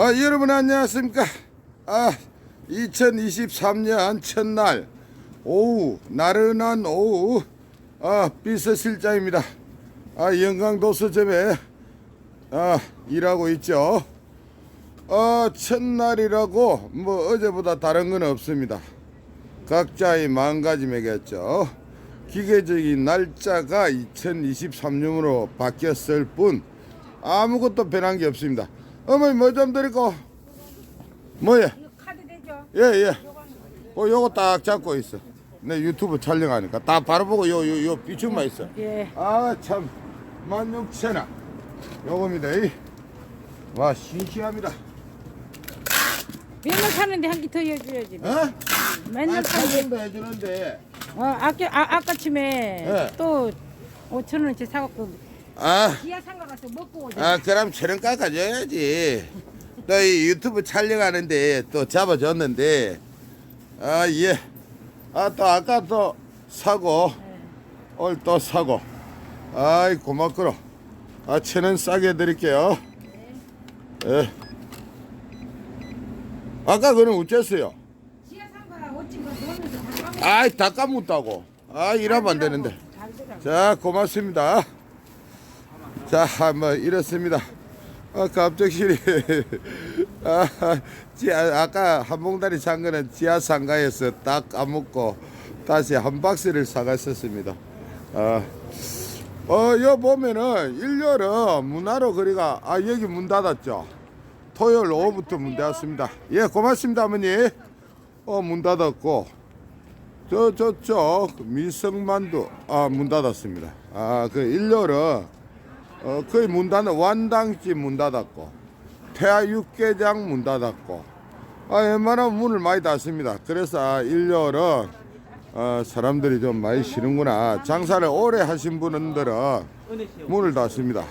아, 여러분 안녕하십니까? 아, 2023년 첫날 오후 나른한 오후 아, 비서실장입니다. 아, 영광도서점에 아, 일하고 있죠. 아, 첫날이라고 뭐 어제보다 다른 건 없습니다. 각자의 마음가짐이겠죠. 기계적인 날짜가 2023년으로 바뀌었을 뿐 아무것도 변한 게 없습니다. 어머니 뭐 좀 드릴까? 뭐예? 이거 카드 되죠? 예 예. 어 요거 딱 잡고 있어. 내 유튜브 촬영하니까 딱 바로 보고 요 요 요 비춤만 있어. 예. 아참 16,000원. 요겁니다. 이. 와 싱싱합니다. 맨날 사는데 한개더 해줘야지. 어? 아 맨날 사는데. 촬영도 해주는데. 어, 아까 아, 아까 침에 예. 또 5천 원치 사갖고 아. 기아 상가 가서 먹고 오자. 아 그럼 촬영 깎아줘야지. 또 이 유튜브 촬영하는데 또 잡아줬는데. 아 예 아 또 아까 또 사고. 오늘 또 사고. 아이 고맙구로 아 천원 싸게 드릴게요. 예. 아까 그는 어째서요? 기아 상가 어찌 뭐 넣으면서 다 까먹- 아이 다 까먹다고. 아 이러면 안 되는데. 잘 들어. 자 고맙습니다 자 뭐 이렇습니다. 아 갑작스레 아, 지하, 아까 한봉다리 산 거는 지하 상가에서 딱 까먹고 다시 한 박스를 사갔었습니다. 아, 어, 여 보면은 일요일은 문화로 거리가 아 여기 문 닫았죠? 토요일 오후부터 문 닫았습니다. 예 고맙습니다 어머니. 어 문 닫았고. 저 저쪽 민성만두 아 문 닫았습니다. 아 그 일요일은 어 거의 문 닫는 완당집 문 닫았고 태아 육개장 문 닫았고 아 웬만하면 문을 많이 닫습니다. 그래서 아, 일요일은 어 사람들이 좀 많이 쉬는구나. 장사를 오래 하신 분들은 문을 닫습니다.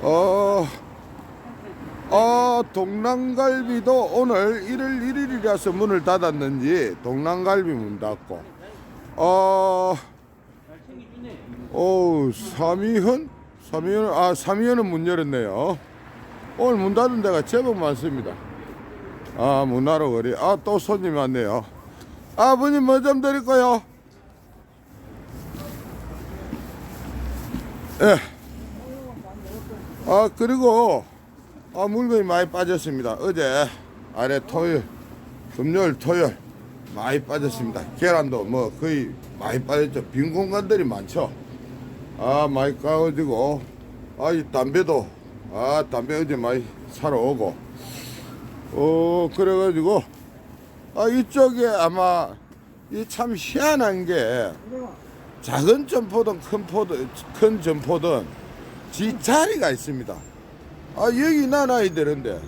어. 어, 동남갈비도 오늘 1월 1일이라서 문을 닫았는지 동남갈비 문 닫고 어, 오, 삼이 현? 삼이현, 아, 삼이현은 문 열었네요. 오늘 문 닫은 데가 제법 많습니다. 아, 문화로 거리. 아, 또 손님 왔네요. 아버님 뭐 좀 드릴까요? 예. 아, 그리고 아, 물건이 많이 빠졌습니다. 어제 아래 토요일, 금요일, 토요일 많이 빠졌습니다. 계란도 뭐 거의 많이 빠졌죠. 빈 공간들이 많죠. 아, 많이 까워지고, 아, 이 담배도, 아, 담배 어제 많이 사러 오고, 어, 그래가지고, 아, 이쪽에 아마 이 참 희한한 게 작은 점포든 큰 포든, 큰 점포든 지 자리가 있습니다. 아 여기 나놔야 되는데.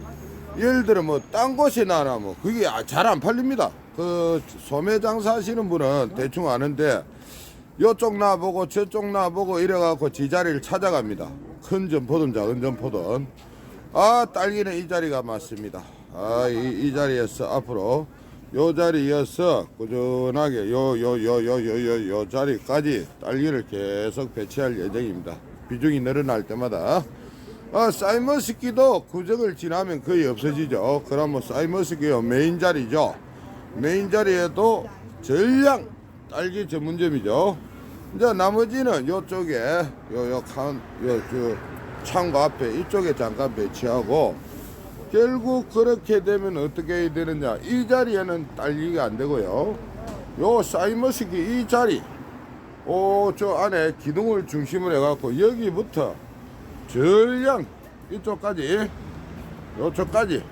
예를 들어 뭐 딴 곳에 나놔면 그게 아, 잘안 팔립니다. 그 소매 장사하시는 분은 대충 아는데 요쪽 나보고 저쪽 나보고 이래갖고 지 자리를 찾아갑니다. 큰 점포든 작은 점포든 아 딸기는 이 자리가 맞습니다. 아이 이 자리에서 앞으로 요 자리에서 꾸준하게 요 요 요 요 요 요 요 자리까지 딸기를 계속 배치할 예정입니다. 비중이 늘어날 때마다 아, 사이머스키도 구적을 지나면 거의 없어지죠. 그러면 사이머스키요 메인 자리죠. 메인 자리에도 전량 딸기 전문점이죠. 이제 나머지는 요쪽에 요요칸요저 창고 앞에 이쪽에 잠깐 배치하고 결국 그렇게 되면 어떻게 해야 되느냐 이 자리에는 딸기가 안 되고요. 요 사이머스키 이 자리 오저 안에 기둥을 중심으로 해갖고 여기부터 전량 이쪽까지 요쪽까지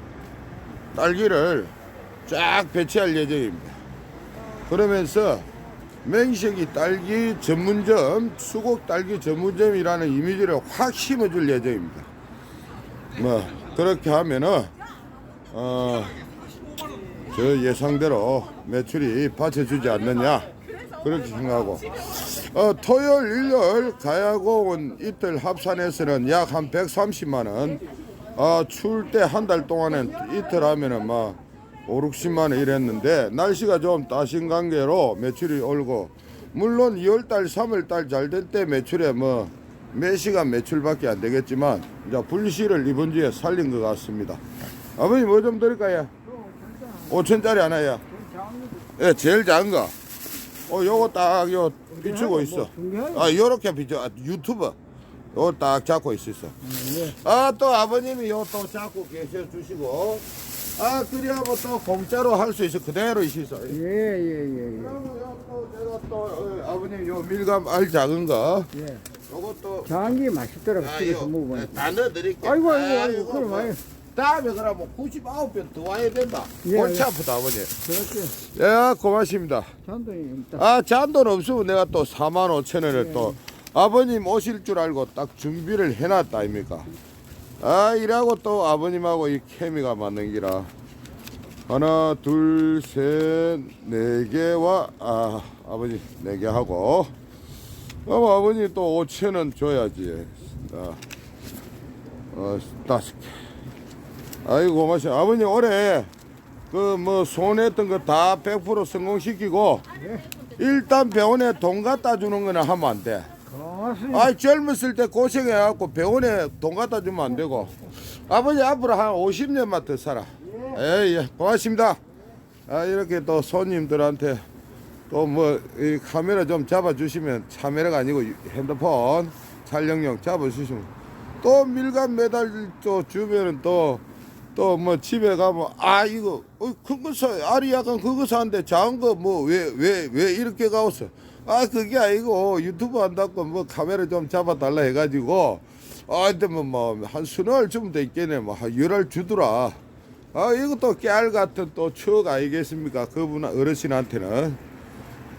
딸기를 쫙 배치할 예정입니다. 그러면서 맹식이 딸기 전문점, 수곡 딸기 전문점이라는 이미지를 확 심어줄 예정입니다. 뭐 그렇게 하면은 어, 저 예상대로 매출이 받쳐주지 않느냐 그렇게 생각하고 어, 토요일, 일요일 가야공원 이틀 합산해서는 약 한 130만 원. 어, 추울 때 한 달 동안은 이틀 하면은 막 5, 60만 원 이랬는데 날씨가 좀 따신 관계로 매출이 올고 물론 2월 달, 3월 달 잘 될 때 매출에 뭐매 시간 매출밖에 안 되겠지만 이제 분실을 이번 주에 살린 것 같습니다. 아버님 뭐 좀 드릴까요? 5천짜리 하나요? 예, 제일 작은 거. 어, 요거 딱 요 비추고 있어. 아, 요렇게 비춰. 아, 유튜브. 요거 딱 잡고 있어. 아, 또 아버님이 요 또 잡고 계셔 주시고. 아, 그리하고 또 공짜로 할 수 있어. 그대로 있어. 예 예 예 예. 그러면 요또 내가 또 어, 아버님 요 밀감 알 작은 거. 예. 요것도 장기 맛있더라고 아, 집에서 요, 먹어보니. 다 넣어드릴게요. 아이고 아이고 아이고 그럼 뭐, 아이 다음에 그러면 99편 더 와야 된다. 예, 골치 예. 아프다, 아버님. 그렇지. 예, 고맙습니다. 잔돈이 있다. 아, 잔돈 없으면 내가 또 4만 5천 원을 또 아버님 오실 줄 알고 딱 준비를 해놨다 아닙니까? 아, 이라고 또 아버님하고 이 케미가 맞는 기라. 하나, 둘, 셋, 네 개와 아, 아버지 네 개 하고. 그럼 아버님 또 5천 원 줘야지. 아, 어, 다섯 개. 아이고 고마워요. 아버님 올해 그 뭐 손했던 거 다 100% 성공시키고 일단 병원에 돈 갖다 주는 거는 하면 안 돼. 고맙습니다. 아 젊었을 때 고생해갖고 병원에 돈 갖다 주면 안 되고 아버지 앞으로 한 50년만 더 살아. 예예 고맙습니다. 아 이렇게 또 손님들한테 또 뭐 이 카메라 좀 잡아주시면 카메라가 아니고 핸드폰 촬영용 잡아주시면 또 밀감 매달 또 주면은 또 또 뭐 집에 가면 아 이거 어, 큰거 사 알이 약간 그거 사는데 작은 거 뭐 왜 왜 왜 이렇게 가왔어 아 그게 아니고 유튜브 한다고 뭐 카메라 좀 잡아달라 해가지고 아 근데 뭐한 수너 알 주면 돼 있겠네. 뭐한 열알 주더라. 아 이것도 깨알 같은 또 추억 아니겠습니까? 그분 어르신한테는.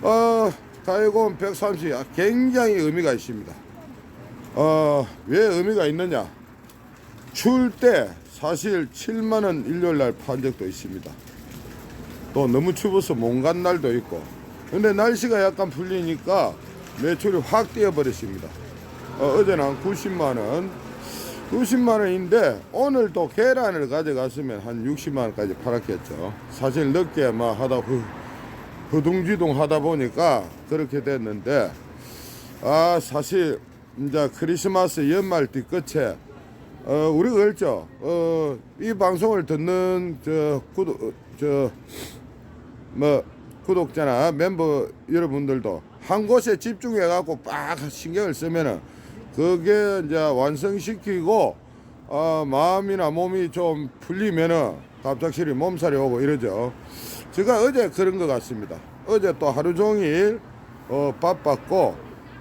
어 가이곤 130 아, 굉장히 의미가 있습니다. 어 왜 의미가 있느냐? 추울 때 사실 7만 원 일요일 날 판 적도 있습니다. 또 너무 추워서 못 간 날도 있고. 근데 날씨가 약간 풀리니까 매출이 확 뛰어버렸습니다. 어, 어제는 한 90만 원, 90만 원인데 오늘 또 계란을 가져갔으면 한 60만 원까지 팔았겠죠. 사실 늦게 막 하다 후, 후둥지둥 하다 보니까 그렇게 됐는데 아 사실 이제 크리스마스 연말 뒤끝에 어, 우리가 그랬죠. 어, 이 방송을 듣는 저 구독 저뭐 구독자나 멤버 여러분들도 한 곳에 집중해 갖고 빡 신경을 쓰면은 그게 이제 완성시키고 어, 마음이나 몸이 좀 풀리면은 갑작스레 몸살이 오고 이러죠. 제가 어제 그런 것 같습니다. 어제 또 하루 종일 어, 바빴고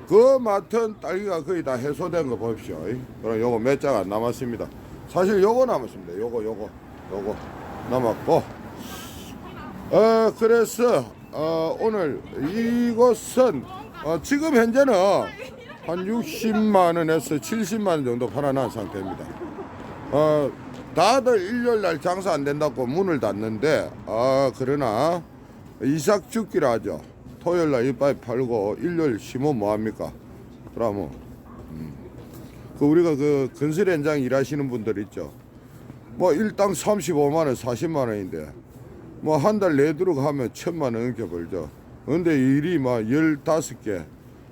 그 맡은 딸기가 거의 다 해소된 거 보십시오. 그럼 요거 몇 장 안 남았습니다. 사실 요거 남았습니다. 요거 요거 요거 남았고 어 그래서 어 오늘 이것은 어, 지금 현재는 한 60만 원에서 70만 원 정도 팔아난 상태입니다. 어 다들 일요일 날 장사 안 된다고 문을 닫는데 아 그러나 이삭 죽기라 하죠. 토요일 날 이빨 팔고 일요일 심으면 뭐 합니까? 그러면 음. 그 우리가 그 건설 현장 일하시는 분들 있죠. 뭐 일당 35만 원, 40만 원인데 뭐 한 달 내도록 하면 천만 원 넘게 벌죠. 근데 일이 막 15개,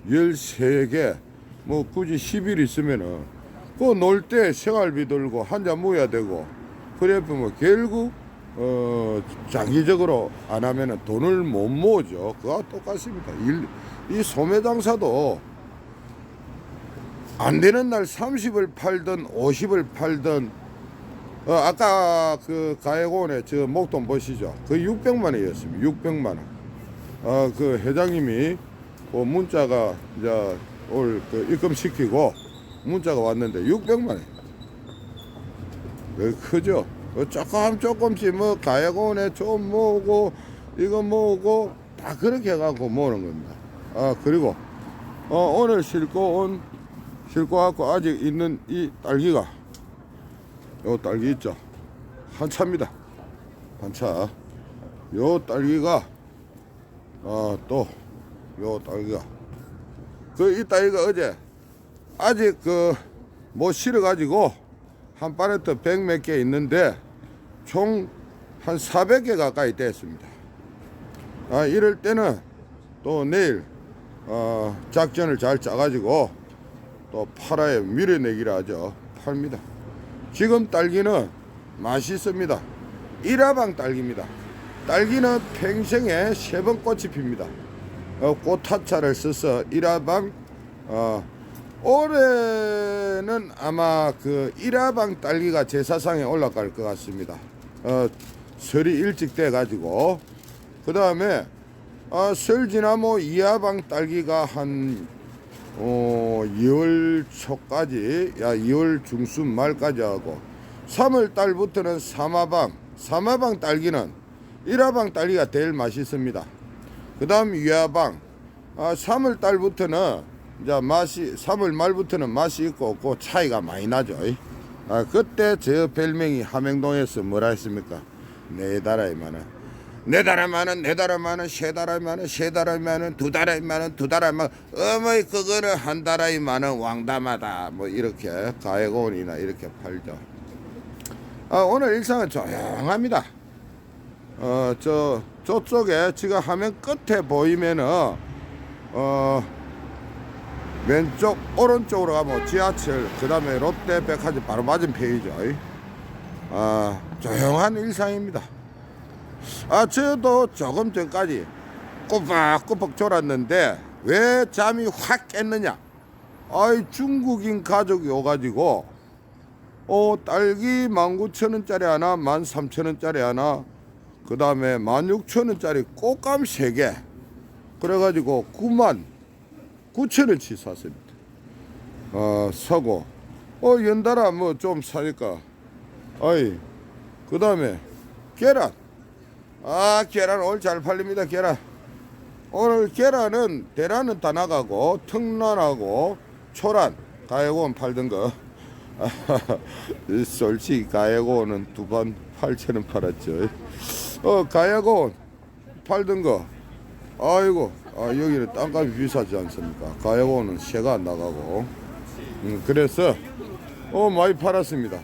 13개, 뭐 굳이 10일 있으면은 그놀때 생활비 들고 한잔 모여야 되고 그래 보면 결국 어 장기적으로 안 하면은 돈을 못 모으죠. 그와 똑같습니다. 일, 이 소매 장사도 안 되는 날 30을 팔든 50을 팔든 어, 아까 그 가해공원에 저 목돈 보시죠. 그 600만 원이었습니다. 600만 원. 어, 그 회장님이 그 문자가 이제 올그 입금시키고 문자가 왔는데 600만 원. 그 크죠. 그 조금 조금씩 뭐 가해공원에 좀 모으고 이거 모으고 다 그렇게 해갖고 모으는 겁니다. 아 그리고 어, 오늘 싣고 온 싣고 갖고 아직 있는 이 딸기가 요 딸기 있죠. 한차입니다. 한차. 요 딸기가 아또 요 딸기가 그 이 딸기가 어제 아직 그 못 실어 가지고 한 파레트 100몇 개 있는데 총 한 400개 가까이 됐습니다. 아 이럴 때는 또 내일 어, 작전을 잘 짜가지고 또 팔아야 밀어내기라 하죠. 팔니다. 지금 딸기는 맛있습니다. 일화방 딸기입니다. 딸기는 평생에 세 번 꽃이 핍니다. 어, 꽃화차를 써서 일화방 어, 올해는 아마 그 일화방 딸기가 제사상에 올라갈 것 같습니다. 어, 설이 일찍 돼 가지고 그 다음에 아, 설 지나면 이하방 딸기가 한 어, 2월 초까지, 야 2월 중순 말까지 하고 3월 달부터는 사마방, 사마방 딸기는 일화방 딸기가 제일 맛있습니다. 그 다음 유화방, 아, 3월 달부터는 이제 맛이 3월 말부터는 맛이 있고 없고 차이가 많이 나죠. 아, 그때 저 별명이 함행동에서 뭐라 했습니까? 네 달아이만은 네 달아만은 네 달아만은 세 달아만은 세 달아만은 두 달아만은 두 달아만 어머니 그거는 한 달아이만은 왕담하다 뭐 이렇게 가해고원이나 이렇게 팔죠. 아, 오늘 일상은 조용합니다. 어, 저, 저쪽에 지금 화면 끝에 보이면은, 어, 왼쪽, 오른쪽으로 가면 지하철, 그 다음에 롯데 백화점 바로 맞은편이죠. 아, 조용한 일상입니다. 아, 저도 조금 전까지 꼬박꼬박 졸았는데, 왜 잠이 확 깼느냐? 아이, 중국인 가족이 오가지고, 어, 딸기 19,000원짜리 하나, 13,000원짜리 하나, 그 다음에 16,000원짜리 꽃감 3개. 그래가지고 9만 9천원치 샀습니다. 어, 사고, 어, 연달아 뭐 좀 사니까, 아이, 그 다음에 계란. 아, 계란 오늘 잘 팔립니다, 계란. 오늘 계란은 대란은 다 나가고, 특란하고, 초란, 가해고원 팔던 거. 솔직히 가해고원은 두 번 8천원 팔았죠. 어, 가해고원 팔던 거. 아이고, 아, 여기는 땅값이 비싸지 않습니까? 가해고원은 새가 안 나가고. 음, 그래서, 어, 많이 팔았습니다.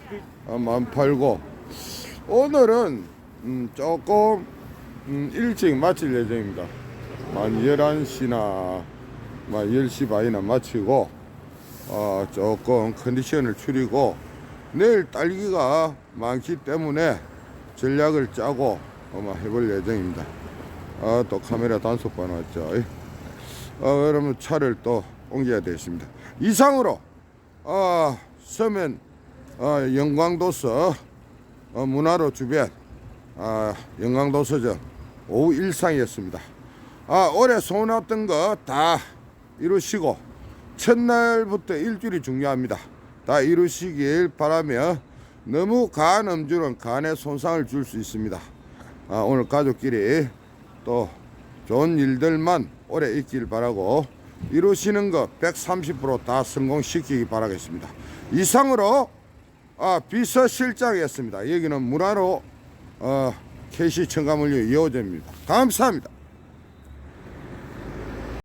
아, 많이 팔고. 오늘은, 음, 조금, 음, 일찍 마칠 예정입니다. 한 11시나, 막 10시 반이나 마치고, 어, 조금 컨디션을 추리고 내일 딸기가 많기 때문에 전략을 짜고 아마 해볼 예정입니다. 아, 또 카메라 단속 봐놨죠. 어, 그러면 차를 또 옮겨야 되겠습니다. 이상으로 어, 서면 어, 영광도서 어, 문화로 주변 아, 영광도서점 오후 일상이었습니다. 아, 올해 소원했던 거 다 이루시고 첫날부터 일주일이 중요합니다. 다 이루시길 바라며 너무 가한 음주는 간에 손상을 줄 수 있습니다. 아, 오늘 가족끼리 또 좋은 일들만 오래 있길 바라고 이루시는 거 130%다 성공시키기 바라겠습니다. 이상으로 아, 비서실장이었습니다. 여기는 문화로 어, KC 청가물류 2호점입니다. 감사합니다.